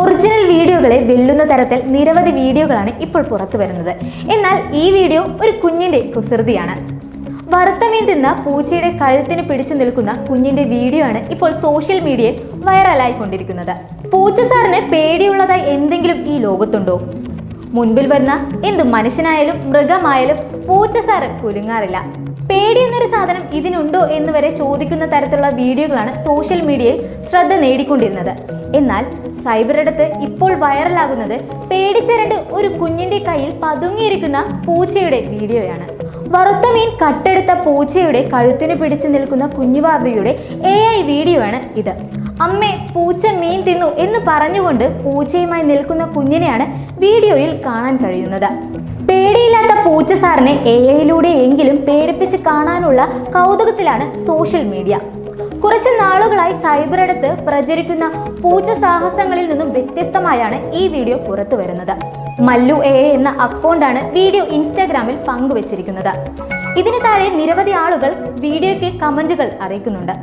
Original വീഡിയോകളെ വെല്ലുന്ന തരത്തിൽ നിരവധി വീഡിയോകളാണ് ഇപ്പോൾ പുറത്തു വരുന്നത്. എന്നാൽ ഈ വീഡിയോ ഒരു കുഞ്ഞിന്റെ കുസൃതിയാണ്. വറുത്ത മീൻ തിന്ന പൂച്ചയുടെ കഴുത്തിന് പിടിച്ചു നിൽക്കുന്ന കുഞ്ഞിന്റെ വീഡിയോ ആണ് ഇപ്പോൾ സോഷ്യൽ മീഡിയയിൽ വൈറലായിക്കൊണ്ടിരിക്കുന്നത്. പൂച്ച സാറിന് പേടിയുള്ളതായി എന്തെങ്കിലും ഈ ലോകത്തുണ്ടോ? മുൻപിൽ വരുന്ന എന്ത് മനുഷ്യനായാലും മൃഗമായാലും പൂച്ച സാറ് കുലുങ്ങാറില്ല. പേടി എന്നൊരു സാധനം ഇതിനുണ്ടോ എന്ന് വരെ ചോദിക്കുന്ന തരത്തിലുള്ള വീഡിയോകളാണ് സോഷ്യൽ മീഡിയയിൽ ശ്രദ്ധ നേടിക്കൊണ്ടിരുന്നത്. എന്നാൽ സൈബറിടത്ത് ഇപ്പോൾ വൈറലാകുന്നത് പേടിച്ചരണ്ട് ഒരു കുഞ്ഞിന്റെ കയ്യിൽ പതുങ്ങിയിരിക്കുന്ന പൂച്ചയുടെ വീഡിയോയാണ്. വറുത്ത മീൻ കട്ടെടുത്ത പൂച്ചയുടെ കഴുത്തിന് പിടിച്ചു നിൽക്കുന്ന കുഞ്ഞുവാബയുടെ എ ഐ വീഡിയോ ആണ് ഇത്. അമ്മേ പൂച്ച മീൻ തിന്നു എന്ന് പറഞ്ഞുകൊണ്ട് പൂച്ചയുമായി നിൽക്കുന്ന കുഞ്ഞിനെയാണ് വീഡിയോയിൽ കാണാൻ കഴിയുന്നത്. പേടിയില്ലാത്ത പൂച്ച സാറിനെ എ ഐയിലൂടെ എങ്കിലും പേടിപ്പിച്ച് കാണാനുള്ള കൗതുകത്തിലാണ് സോഷ്യൽ മീഡിയ. കുറച്ച് നാളുകളായി സൈബറിടത്ത് പ്രചരിക്കുന്ന പൂച്ച സാഹസങ്ങളിൽ നിന്നും വ്യത്യസ്തമായാണ് ഈ വീഡിയോ പുറത്തു വരുന്നത്. മല്ലു എ എന്ന അക്കൗണ്ടാണ് വീഡിയോ ഇൻസ്റ്റാഗ്രാമിൽ പങ്കുവച്ചിരിക്കുന്നത്. ഇതിന് താഴെ നിരവധി ആളുകൾ വീഡിയോയ്ക്ക് കമന്റുകൾ അറിയിക്കുന്നുണ്ട്.